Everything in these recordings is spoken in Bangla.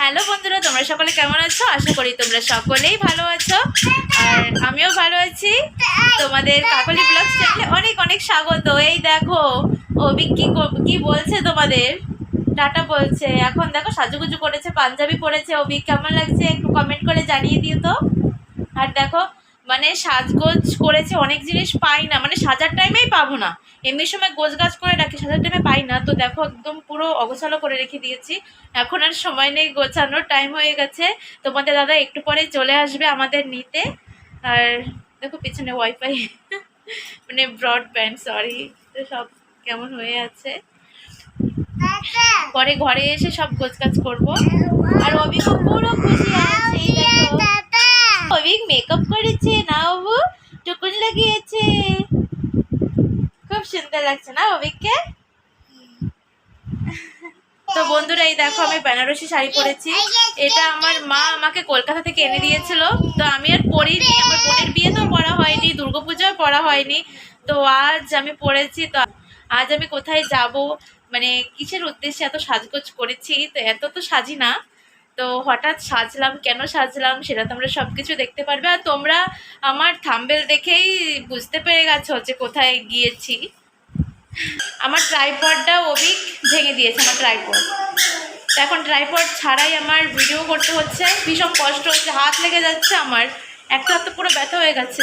হ্যালো বন্ধুরা, তোমরা সকলে কেমন আছো? আশা করি তোমরা সকলেই ভালো আছো। আর আমিও ভালো আছি। তোমাদের কাকলি ব্লগ চ্যানেলে অনেক অনেক স্বাগত। এই দেখো অভিক কি কি বলছে তোমাদের? টাটা বলছে। এখন দেখো, সাজুগুজু করেছে, পাঞ্জাবি পরেছে। অভিক কেমন লাগছে? একটু কমেন্ট করে জানিয়ে দিও তো। আর দেখো মানে সাজগোজ করেছে অনেক জিনিস পাই না। মানে সাজার টাইমেই পাবো না। এমনি সময় গোছ গাছ করে রাখি সাজার টাইমে পাই না। তো দেখো একদম পুরো অগোছালো করে রেখে দিয়েছি। এখন আর সময় নেই গোছানোর টাইম হয়ে গেছে। তোমাদের দাদা একটু পরে চলে আসবে আমাদের নিতে। আর দেখো পিছনে ওয়াইফাই মানে ব্রডব্যান্ড সরি তো সব কেমন হয়ে আছে? পরে ঘরে এসে সব গোছগাছ করব। আর অভিক পুরো খুশি আছে এই দেখো অভিক মেকআপ করেছে না বাবু টুকুন লাগিয়েছে সুন্দর লাগছে না অভিককে? তো বন্ধুরা, এই দেখো আমি বেনারসি শাড়ি পরেছি। এটা আমার মা আমাকে কলকাতা থেকে এনে দিয়েছিল। তো আমি আর পরিনি, আমার বোনের বিয়েতেও পরা হয়নি দুর্গাপূজাও পরা হয়নি। তো আজ আমি পরেছি, তো আজ আমি কোথায় যাব? মানে কিসের উদ্দেশ্যে এত সাজগোজ করেছি? তো এত তো সাজি না। তো হঠাৎ সাজলাম, কেন সাজলাম সেটা তোমরা সব কিছু দেখতে পারবে। আর তোমরা আমার থাম্বেল দেখেই বুঝতে পেরে গেছো যে কোথায় গিয়েছি। আমার ট্রাইপডটা অভিক ভেঙে দিয়েছে, আমার ট্রাইপড তো এখন ট্রাইপড ছাড়াই আমার ভিডিও করতে হচ্ছে। ভীষণ কষ্ট হচ্ছে, হাত লেগে যাচ্ছে আমার। একটা হাত তো পুরো ব্যথা হয়ে গেছে।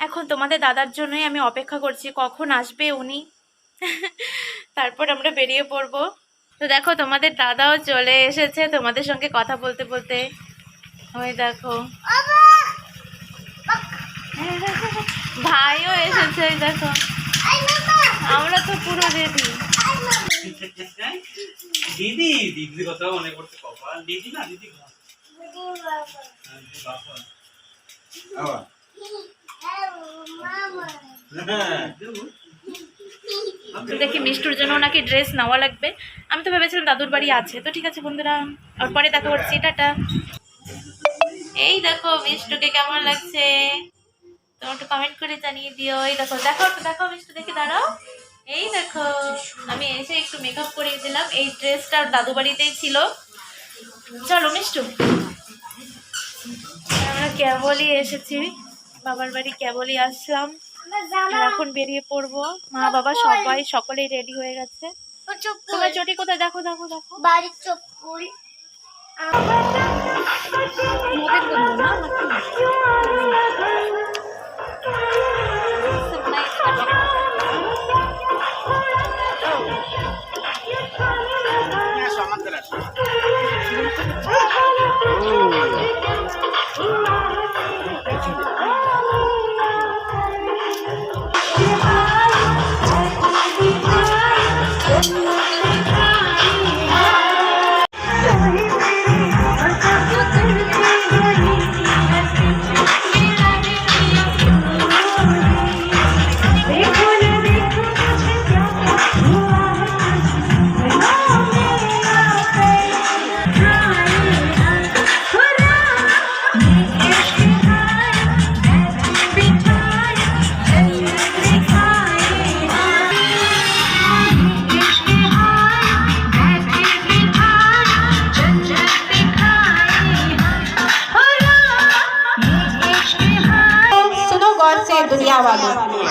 এখন তোমাদের দাদার জন্যই আমি অপেক্ষা করছি, কখন আসবে উনি? তারপর আমরা বেরিয়ে পড়ব। তো দেখো, তোমাদের দাদাও চলে এসেছে, তোমাদের সঙ্গে কথা বলতে বলতে। ওই দেখো। ভাইও এসেছে, ওই দেখো। আমরা তো পুরো রেডি দিদি দিদির কথা মনে করতে কপাল। দিদি না দিদি। দেখি মিষ্টুর জন্য নাকি ড্রেস নেওয়া লাগবে। আমি তো ভেবেছিলাম দাদুর বাড়ি আছে। তো ঠিক আছে বন্ধুরা আর পরে দেখা করছি টাটা। এই দেখো মিষ্টুকে কেমন লাগছে? তোমার একটু কমেন্ট করে জানিয়ে দিও। এই দেখো দেখো একটু দেখো মিষ্টু দেখে দাঁড়াও। এই দেখো আমি এসে একটু মেকআপ করিয়ে দিলাম। এই ড্রেসটা দাদু বাড়িতেই ছিল। চলো মিষ্টু। আমরা কেবলই এসেছি। বাবার বাড়ি কেবলই আসলাম। এখন বেরিয়ে পড়ব। মা বাবা সবাই সকলেই রেডি হয়ে গেছে। তোমার চটি কোথায়? দেখো দেখো দেখো। বাড়ির চপ্পল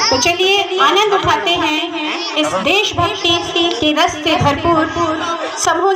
तो चलिए आनंद उठाते हैं। इस देशभक्ति के रस से भरपूर। समूह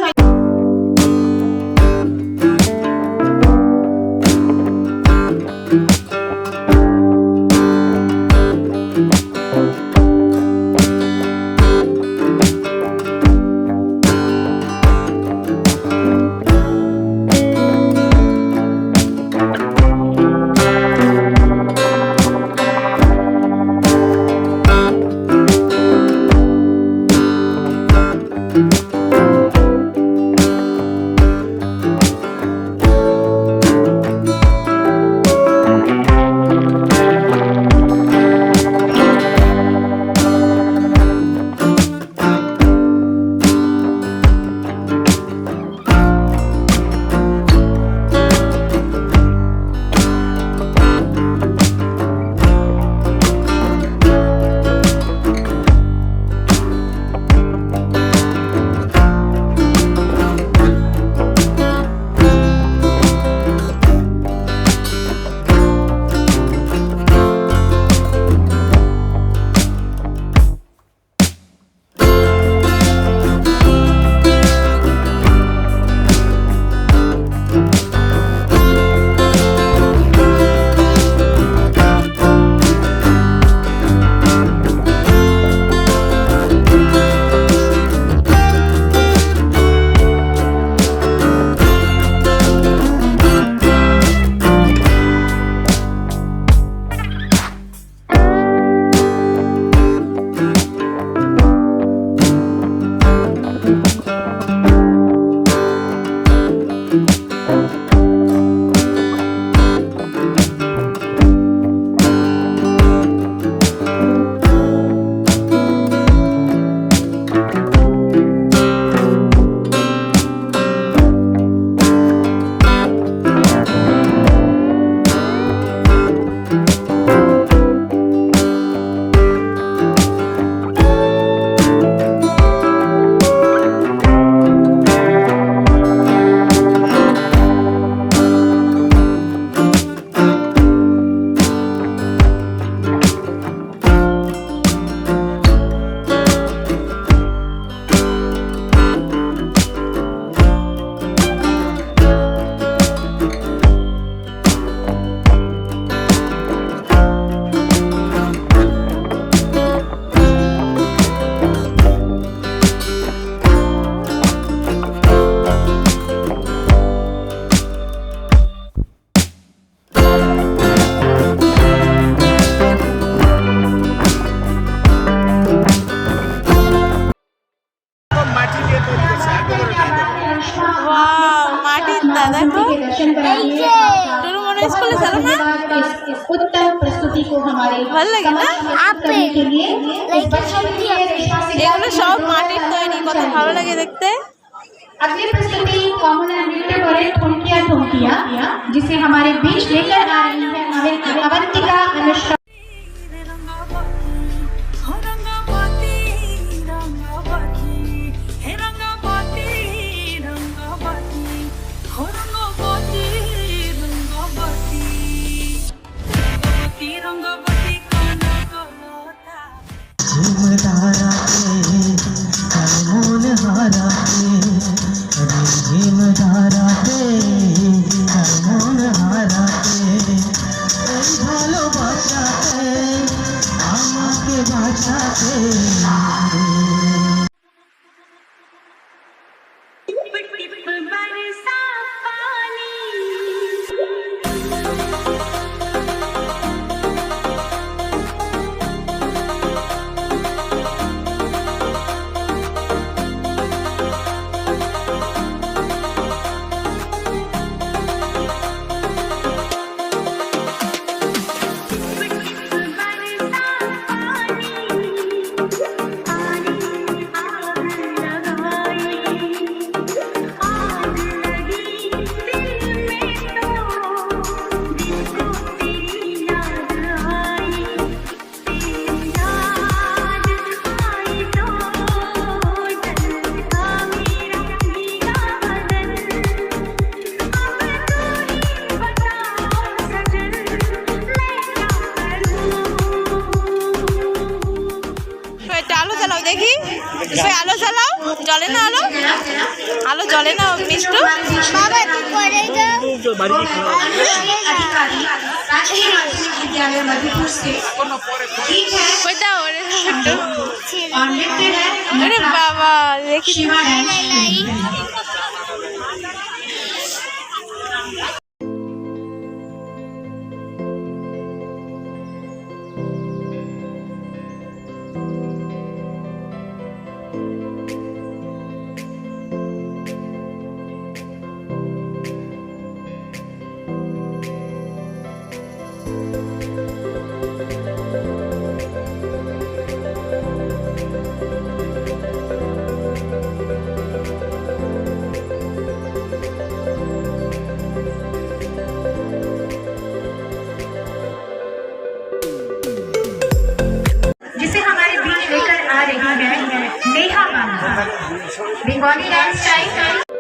এগুলো সব মাটির তৈরি কত ভালো লাগে দেখতে अगली प्रस्तुति कॉमन नृत्य करें ठुमकिया ठुमकिया जिसे हमारे बीच लेकर आ रही है अवंतिका अनुष्का ভালো জলে না মিষ্ট বাবা দেখি। Neha Ma'am. Bengali dance time.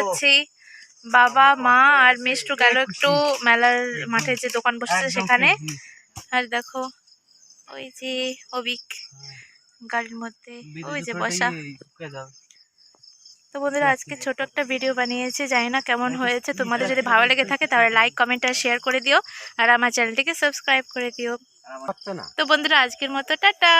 যাচ্ছি। বাবা মা আর মিষ্টু গেল একটু মেলার মাঠে যে দোকান বসেছে সেখানে। আর দেখো ওই যে অবিক গাড়ির মধ্যে ওই যে বসা। তো বন্ধুরা আজকে ছোট একটা ভিডিও বানিয়েছি জানি না কেমন হয়েছে। তোমাদের যদি ভালো লেগে থাকে তাহলে লাইক কমেন্ট আর শেয়ার করে দিও। আর আমার চ্যানেলটিকে সাবস্ক্রাইব করে দিও। তো বন্ধুরা আজকের মতো টাটা!